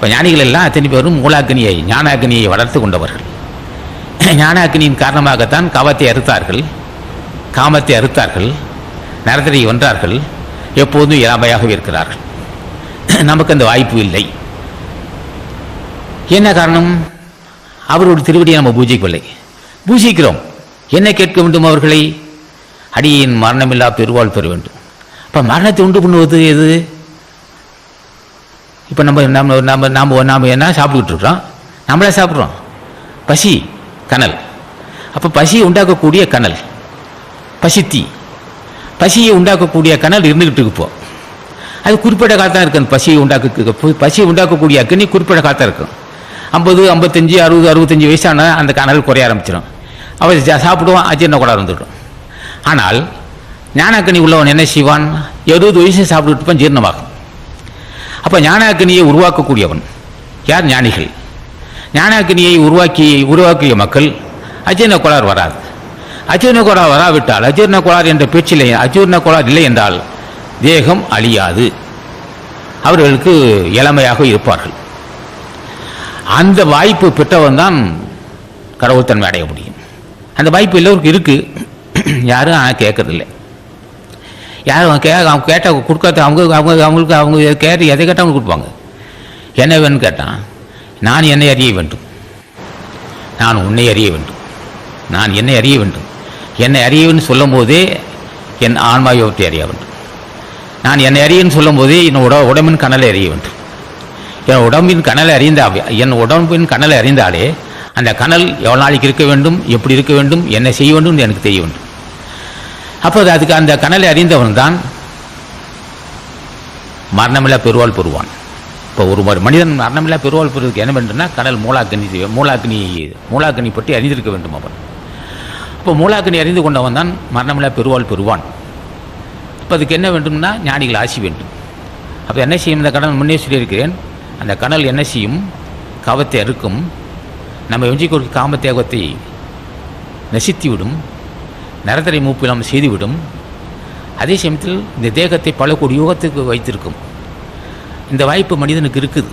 இப்போ ஞானிகள் எல்லாம் அத்தனை பேரும் மூலாக்கினியை ஞானாக்கினியை வளர்த்து கொண்டவர்கள். ஞானாக்கினியின் காரணமாகத்தான் காமத்தை அறுத்தார்கள் காமத்தை அறுத்தார்கள் நரதரை வென்றார்கள் எப்போதும் இயலாமையாகவே இருக்கிறார்கள். நமக்கு அந்த வாய்ப்பு இல்லை. என்ன காரணம்? அவரோட திருவடியை நம்ம பூஜிக்கவில்லை. பூஜிக்கிறோம். என்ன கேட்க வேண்டும் அவர்களை? அடியின் மரணமில்லா பெருவாள் பெற வேண்டும். அப்போ மரணத்தை உண்டு பண்ணுவது எது? இப்போ நம்ம நம்ம நம்ம நாம் நாம் என்ன சாப்பிட்டுக்கிட்டு இருக்கிறோம் நம்மளே சாப்பிட்றோம். பசி கனல். அப்போ பசியை உண்டாக்கக்கூடிய கனல். பசித்தி பசியை உண்டாக்கக்கூடிய கனல் இருந்துக்கிட்டு இருப்போம் அது குறிப்பிட்ட காலத்தான் இருக்கு. அந்த பசியை உண்டாக்க பசியை உண்டாக்கக்கூடிய அக்னி குறிப்பிட்ட காலத்தான் இருக்கும் ஐம்பது ஐம்பத்தஞ்சு அறுபது அறுபத்தஞ்சு வயசான அந்த கனல் குறைய ஆரம்பிச்சிடும். அவர் ஜா- சாப்பிடுவான் அஜீரண கோளாறு ஆனால் ஞானக்கனி உள்ளவன் என்ன செய்வான்? எழுபது வயசு சாப்பிட்டுட்டு இருப்பான் ஜீரணமாகும். அப்போ ஞானாக்கினியை உருவாக்கக்கூடியவன். யார்? ஞானிகள். ஞானாக்கினியை உருவாக்கி உருவாக்கிய மக்கள் அஜீர்ண கோளாறு வராது. அஜீரண கோளாறு வராவிட்டால் அஜீரண கோளாறு என்ற பேச்சில் அஜீரண கோளாறு இல்லை என்றால் தேகம் அழியாது. அவர்களுக்கு இளமையாக இருப்பார்கள். அந்த வாய்ப்பு பெற்றவன் தான் கடவுள்தன்மை அடைய முடியும். அந்த வாய்ப்பு எல்லோருக்கும் இருக்குது யாரும் ஆனால் கேட்கறதில்லை. யார் அவங்க கே அவங்க கேட்டால் கொடுக்காத அவங்க அவங்க அவங்களுக்கு அவங்க கேட்டு எதை கேட்டால் அவங்க கொடுப்பாங்க. என்ன வேணும்னு கேட்டான்? நான் என்னை அறிய வேண்டும். நான் உன்னை அறிய வேண்டும். நான் என்னை அறிய வேண்டும். என்னை அறியவன்னு சொல்லும் போதே என் ஆன்மாவை அறிய வேண்டும். நான் என்னை அறியன்னு சொல்லும் போதே என் உட உடம்பின் கனலை அறிய வேண்டும். என் உடம்பின் கனலை அறிந்த என் உடம்பின் கனலை அறிந்தாலே அந்த கனல் எவ்வளோ நாளைக்கு இருக்க வேண்டும் எப்படி இருக்க வேண்டும் என்ன செய்ய வேண்டும் என்று எனக்கு தெரிய வேண்டும். அப்போது அதுக்கு அந்த கனலை அறிந்தவன் தான் மரணமில்லா பெருவாள் பெறுவான். இப்போ ஒரு மாதிரி மனிதன் மரணமில்லா பெருவாள் பெறுவதற்கு என்ன வேண்டும்னா கடல் மூலாக்கினி மூலாக்கனி மூலாக்கனி பற்றி அறிந்திருக்க வேண்டும் அவன். இப்போ மூலாக்கனி அறிந்து கொண்டவன் தான் மரணமில்லா பெருவாள் பெறுவான். இப்போ அதுக்கு என்ன வேண்டும்னா ஞானிகள் ஆசி வேண்டும். அப்போ என்ன செய்யும்? இந்த கடல் முன்னே சொல்லியிருக்கிறேன். அந்த கடல் என்ன செய்யும்? கவத்தை அறுக்கும். நம்ம எஞ்சிக்கு ஒரு காமத்தேகத்தை நசித்திவிடும். நரதரை மூப்பிலாம் செய்துவிடும். அதே சமயத்தில் இந்த தேகத்தை பல கோடி யோகத்துக்கு வைத்திருக்கும். இந்த வாய்ப்பு மனிதனுக்கு இருக்குது.